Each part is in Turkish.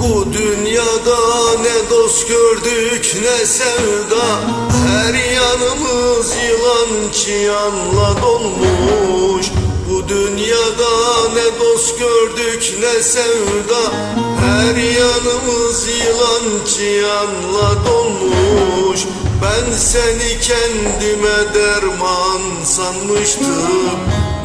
Bu dünyada ne dost gördük ne sevda. Her yanımız yılan çıyanla dolmuş. Bu dünyada ne dost gördük ne sevda. Her yanımız yılan çıyanla dolmuş. Ben seni kendime derman sanmıştım.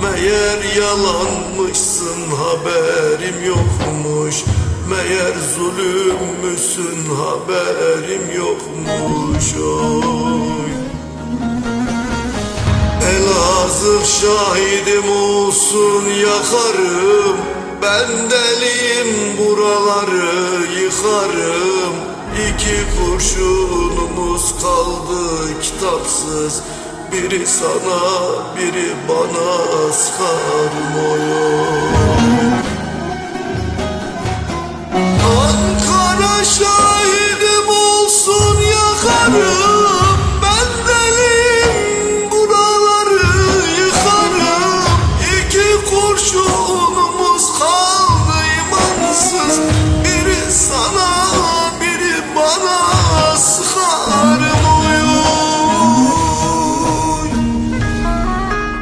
Meğer yalanmışsın haberim yokmuş Meğer zulümmüşsün haberim yokmuş oy. Elazığ şahidim olsun yakarım. Ben deliyim buraları yıkarım. İki kurşunumuz kaldı kitapsız. Biri sana biri bana sıkarım oy Ankara şahidim olsun yakarım. Ben deliyim buraları yıkarım. İki kurşun